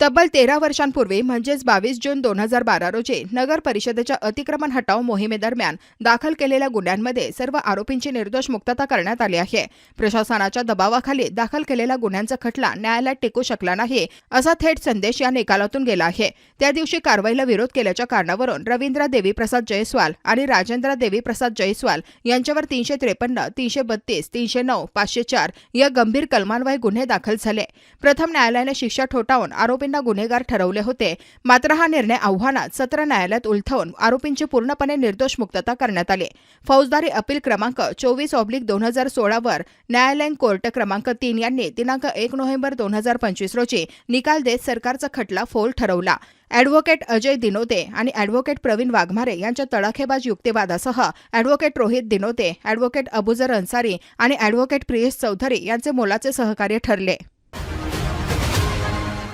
तब्बल तेरा वर्षांपूर्वी म्हणजेच बावीस जून दोन हजार बारा रोजी नगर परिषदेच्या अतिक्रमण हटाव मोहिमेदरम्यान दाखल केलेल्या गुन्ह्यांमध्ये सर्व आरोपींची निर्दोष मुक्तता करण्यात आली आहे. प्रशासनाच्या दबावाखाली दाखल केलेल्या गुन्ह्यांचा खटला न्यायालयात टिकू शकला नाही असा थेट संदेश या निकालातून गेला आहे. त्या दिवशी कारवाईला विरोध केल्याच्या कारणावरून रवींद्र देवी प्रसाद जयस्वाल आणि राजेंद्र देवीप्रसाद जयस्वाल यांच्यावर तीनशे त्रेपन्न तीनशे बत्तीस तीनशे नऊ पाचशे चार या गंभीर कलमान्वये गुन्हे दाखल झाले. प्रथम न्यायालयाने शिक्षा ठोठावून आरोपींना गुन्हेगार ठरवले होते. मात्र हा निर्णय आव्हानात सत्र न्यायालयात उलथवून आरोपींची पूर्णपणे निर्दोष मुक्तता करण्यात आली. फौजदारी अपील क्रमांक चोवीस ऑब्लिक दोन हजार सोळावर न्यायालयीन कोर्ट क्रमांक तीन यांनी दिनांक एक नोव्हेंबर दोन हजार पंचवीस रोजी निकाल देत सरकारचा खटला फोल ठरवला. ऍडव्होकेट अजय दिनोते आणि ऍडव्होकेट प्रवीण वाघमारे यांच्या तडाखेबाज युक्तिवादासह ऍडव्होकेट रोहित दिनोते ऍडव्होकेट अबुजर अन्सारी आणि ऍडव्होकेट प्रियेश चौधरी यांचे मोलाचे सहकार्य ठरले.